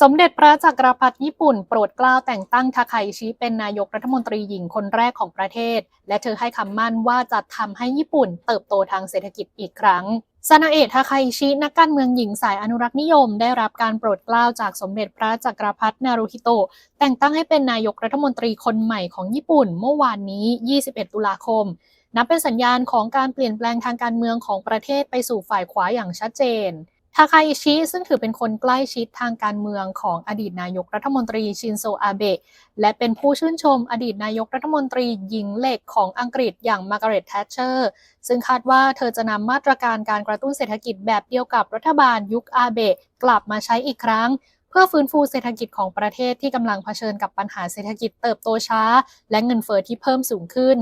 สมเด็จพระจักรพรรดิญี่ปุ่น โปรดเกล้าแต่งตั้งทาคาอิชิเป็นนายกรัฐมนตรีหญิงคนแรกของประเทศ และเธอให้คำมั่นว่าจะทำให้ญี่ปุ่นเติบโตทางเศรษฐกิจอีกครั้งซานาเอะทาคาอิชินักการเมืองหญิงสายอนุรักษ์นิยม ได้รับการโปรดเกล้าจากสมเด็จพระจักรพรรดินารุฮิโตะแต่งตั้งให้เป็นนายกรัฐมนตรีคนใหม่ของญี่ปุ่นเมื่อวานนี้ 21 ตุลาคม นับเป็นสัญญาณของการเปลี่ยนแปลงทางการเมืองของประเทศไปสู่ฝ่ายขวาอย่างชัดเจน ทาคาอิชิซึ่งถือเป็นคนใกล้ชิดทางการเมืองของอดีตนายกรัฐมนตรีชินโซอาเบะและเป็นผู้ชื่นชมอดีตนายกรัฐมนตรีหญิงเหล็กของอังกฤษอย่างมาร์กาเร็ตแทชเชอร์ซึ่งคาดว่าเธอจะนำมาตรการการกระตุ้นเศรษฐกิจแบบเดียวกับรัฐบาลยุคอาเบะกลับมาใช้อีกครั้ง เพื่อฟื้นฟูเศรษฐกิจของประเทศที่กำลังเผชิญกับปัญหาเศรษฐกิจเติบโตช้า และเงินเฟอ้อที่เพิ่มสูงขึ้น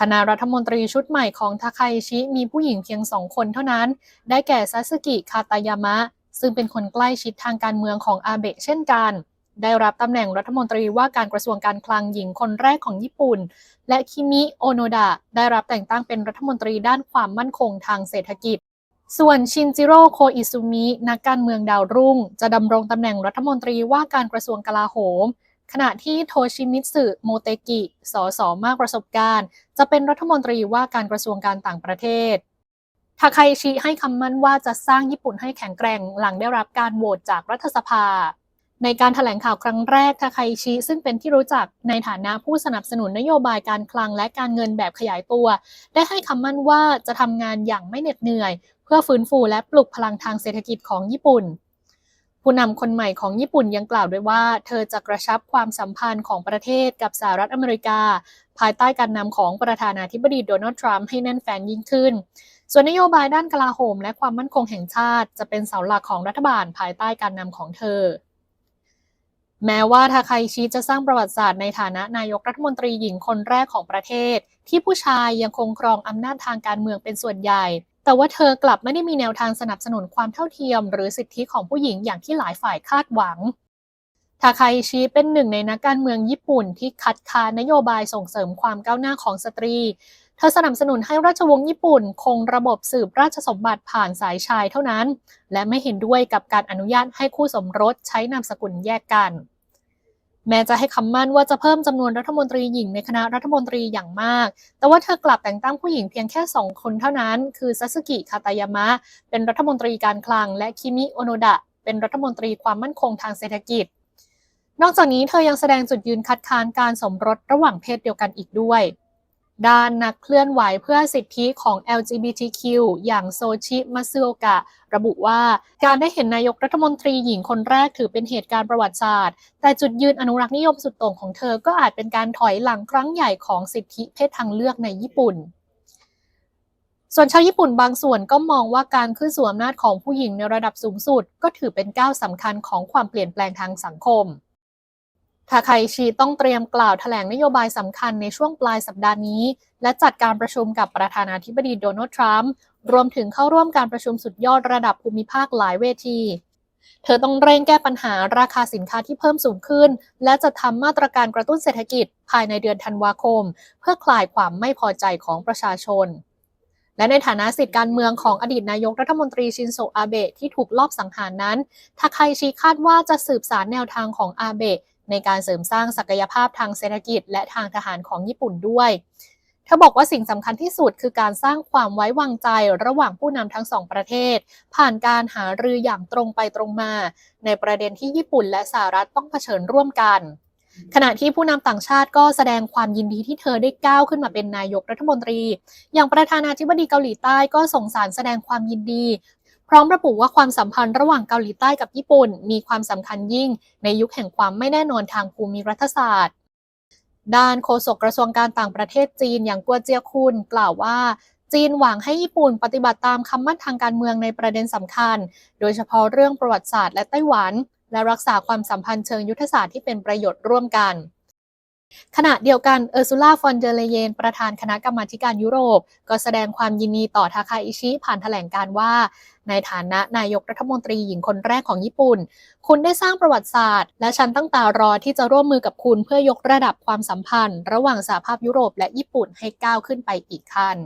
คณะรัฐมนตรีชุดใหม่ของทาคาอิชิมีผู้หญิงเพียงสองคนเท่านั้น ได้แก่ซาสึกิ คาตายามะ ซึ่งเป็นคนใกล้ชิดทางการเมืองของอาเบะเช่นกัน ได้รับตำแหน่งรัฐมนตรีว่าการกระทรวงการคลังหญิงคนแรกของญี่ปุ่น และคิมิ โอโนดะ ได้รับแต่งตั้งเป็นรัฐมนตรีด้านความมั่นคงทางเศรษฐกิจ ส่วนชินจิโร่ โคอิซุมิ นักการเมืองดาวรุ่ง จะดำรงตำแหน่งรัฐมนตรีว่าการกระทรวงกลาโหม ขณะที่โทชิมิตสึโมเตกิ สสมากประสบการณ์ จะเป็นรัฐมนตรีว่าการกระทรวงการต่างประเทศทาคาอิชิให้คำมั่นว่าจะสร้างญี่ปุ่นให้แข็งแกร่งหลังได้รับการโหวตจากรัฐสภา ในการถแถลงข่าวครั้งแรกทาคาอิชิซึ่งเป็นที่รู้จักในฐานะผู้สนับสนุนนโยบายการคลังและการเงินแบบขยายตัว ได้ให้คำมั่นว่าจะทำงานอย่างไม่เหน็ดเหนื่อย เพื่อฟื้นฟูและปลุกพลังทางเศรษฐกิจของญี่ปุ่น ผู้นำคนใหม่ของญี่ปุ่นยังกล่าวด้วยว่า เธอจะกระชับความสัมพันธ์ของประเทศกับสหรัฐอเมริกา ภายใต้การนำของประธานาธิบดีโดนัลด์ทรัมป์ให้แน่นแฟนยิ่งขึ้น ส่วนนโยบายด้านกลาโหม และความมั่นคงแห่งชาติ จะเป็นเสาหลักของรัฐบาลภายใต้การนำของเธอแม้ว่าทาคาอิชิจะสร้างประวัติศาสตร์ในฐานะนายกรัฐมนตรีหญิงคนแรกของประเทศ ที่ผู้ชายยังคงครองอำนาจทางการเมืองเป็นส่วนใหญ่ แต่ว่าเธอกลับไม่ได้มีแนวทางสนับสนุนความเท่าเทียม หรือสิทธิของผู้หญิงอย่างที่หลายฝ่ายคาดหวัง ทาคาอิชิเป็นหนึ่งในนักการเมืองญี่ปุ่นที่คัดค้านนโยบายส่งเสริมความก้าวหน้าของสตรี เธอสนับสนุนให้ราชวงศ์ญี่ปุ่น คงระบบสืบราชสมบัติผ่านสายชายเท่านั้น และไม่เห็นด้วยกับการอนุญาตให้คู่สมรสใช้นามสกุลแยกกัน แม้จะให้คำมั่นว่าจะเพิ่มจำนวนรัฐมนตรีหญิงในคณะรัฐมนตรีอย่างมาก แต่ว่าเธอกลับแต่งตั้งผู้หญิงเพียงแค่สองคนเท่านั้น คือซาสึกิคาตายามะ เป็นรัฐมนตรีการคลัง และคิมิโอโนดะ เป็นรัฐมนตรีความมั่นคงทางเศรษฐกิจ นอกจากนี้เธอยังแสดงจุดยืนคัดค้านการสมรสระหว่างเพศเดียวกันอีกด้วย ด้านนักเคลื่อนไหวเพื่อสิทธิของ LGBTQ อย่างโซชิมาซึโอกะ ระบุว่าการได้เห็นนายกรัฐมนตรีหญิงคนแรกถือเป็นเหตุการณ์ประวัติศาสตร์ แต่จุดยืนอนุรักษ์นิยมสุดโต่งของเธอก็อาจเป็นการถอยหลังครั้งใหญ่ของสิทธิเพศทางเลือกในญี่ปุ่นส่วนชาวญี่ปุ่นบางส่วนก็มองว่าการขึ้นสู่อำนาจของผู้หญิงในระดับสูงสุด ก็ถือเป็นก้าวสำคัญของความเปลี่ยนแปลงทางสังคม ทาคาอิชิต้องเตรียมกล่าวแถลงนโยบายสำคัญในช่วงปลายสัปดาห์นี้ และจัดการประชุมกับประธานาธิบดีโดนัลด์ทรัมป์รวมถึงเข้าร่วมการประชุมสุดยอดระดับภูมิภาคหลายเวที เธอต้องเร่งแก้ปัญหาราคาสินค้าที่เพิ่มสูงขึ้น และจะทำมาตรการกระตุ้นเศรษฐกิจภายในเดือนธันวาคม เพื่อคลายความไม่พอใจของประชาชนและในฐานะสิทธิการเมืองของอดีตนายกรัฐมนตรีชินโซอาเบะที่ถูกลอบสังหารนั้นทาคาอิชิคาดว่าจะสืบสารแนวทางของอาเบะ ในการเสริมสร้างศักยภาพทางเศรษฐกิจ และทางทหารของญี่ปุ่นด้วยเธอบอกว่าสิ่งสำคัญที่สุดคือการสร้างความไว้วางใจระหว่างผู้นำทั้งสองประเทศ ผ่านการหารืออย่างตรงไปตรงมา ในประเด็นที่ญี่ปุ่นและสหรัฐต้องเผชิญร่วมกัน ขณะที่ผู้นำต่างชาติก็แสดงความยินดีที่เธอได้ก้าวขึ้นมาเป็นนายกรัฐมนตรี อย่างประธานาธิบดีเกาหลีใต้ก็ส่งสารแสดงความยินดี ร้อมระบุว่าความสัมพันธ์ระหว่างเกาหลีใต้กับญี่ปุ่น มีความสำคัญยิ่งในยุคแห่งความไม่แน่นอนทางภูมิรัฐศาสตร์ ด้านโฆษกกระทรวงการต่างประเทศจีนอย่างกัวเจียคุนกล่าวว่าจีนหวังให้ญี่ปุ่นปฏิบัติตามคำมั่นทางการเมืองในประเด็นสำคัญ โดยเฉพาะเรื่องประวัติศาสตร์และไต้หวัน และรักษาความสัมพันธ์เชิงยุทธศาสตร์ที่เป็นประโยชน์ร่วมกัน ขณะเดียวกันเออร์ซูล่าฟอนเดเลเยน ประธานคณะกรรมาการยุโรป ก็แสดงความยินดีต่อทาคาอิชิผ่านแถลงการว่า ในฐานะนายกรัฐมนตรีหญิงคนแรกของญี่ปุ่น คุณได้สร้างประวัติศาสตร์ และฉันตั้งตารอที่จะร่วมมือกับคุณเพื่อยกระดับความสัมพันธ์ ระหว่างสหภาพยุโรปและญี่ปุ่นให้ก้าวขึ้นไปอีกขั้น